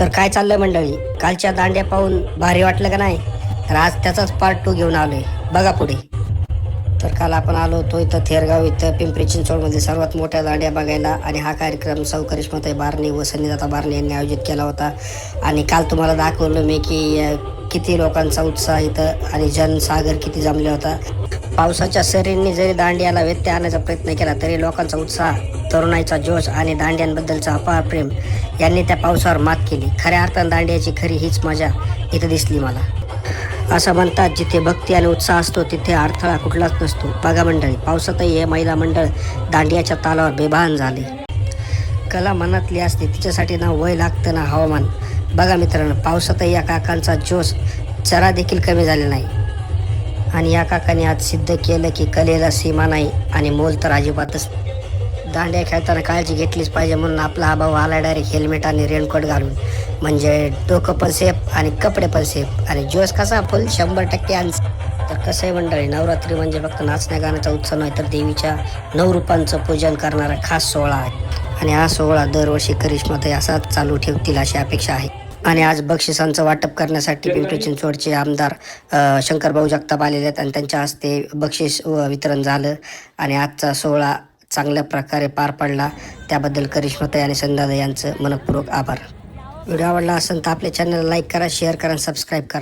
तर काय चाललंय मंडळी? कालच्या दांड्या पाहून भारी वाटलं का नाही? तर आज त्याचाच पार्ट टू घेऊन आलोय. बघा पुढे. तर काल आपण आलो होतो इथं थेरगाव इथं पिंपरी चिंचवडमध्ये सर्वात मोठ्या दांड्या बघायला आणि हा कार्यक्रम सौ करिश्माताई बारणे व सन्नीदाता बारणे यांनी आयोजित केला होता. आणि काल तुम्हाला दाखवलं मी की किती लोकांचा उत्साह इथं आणि जनसागर किती जमला होता. पावसाच्या सरींनी जरी दांडियाला व्यत्यय आणण्याचा प्रयत्न केला तरी लोकांचा उत्साह तरुणाईचा जोश आणि दांड्यांबद्दलचा अपार प्रेम यांनी त्या पावसावर मात केली. खऱ्या अर्थानं दांडियाची खरी हीच मजा इथं दिसली मला. असं म्हणतात जिथे भक्ती आणि उत्साह असतो तिथे अडथळा कुठलाच नसतो. बघा मंडळी पावसातही हे महिला मंडळ दांडियाच्या तालावर बेभान झाले. कला मनातली असते तिच्यासाठी ना वय लागतं ना हवामान. बघा मित्रांनो पावसातही या काकांचा जोश जरा देखील कमी झाले नाही. आणि या काकाने आज सिद्ध केलं की कलेला सीमा नाही आणि मोल तर अजिबातच. दांड्या खेळताना काळजी घेतलीच पाहिजे म्हणून आपला हा भाऊ आला डायरेक्ट हेल्मेट आणि रेनकोट घालून. म्हणजे डोकं पण सेफ आणि कपडे पण सेफ आणि जोश कसा फुल शंभर टक्के आणि तर कसं आहे मंडळी नवरात्री म्हणजे फक्त नाचण्या गाण्याचा उत्सव नाही तर देवीच्या नऊ रूपांचं पूजन करणारा खास सोहळा आहे. आणि हा सोहळा दरवर्षी करिश्माताई असाच चालू ठेवतील अशी अपेक्षा आहे. आणि आज बक्षिसांचं वाटप करण्यासाठी पिंपरी चिंचवडचे आमदार शंकरभाऊ जगताप आलेले आहेत आणि त्यांच्या हस्ते बक्षीस व वितरण झालं. आणि आजचा सोहळा चांगल्या प्रकारे पार पडला. त्याबद्दल करिश्मताई आणि संदादा यांचं मनपूर्वक आभार. व्हिडिओ आवडला असेल तर आपल्या चॅनलला लाईक करा शेअर करा आणि सबस्क्राईब करा.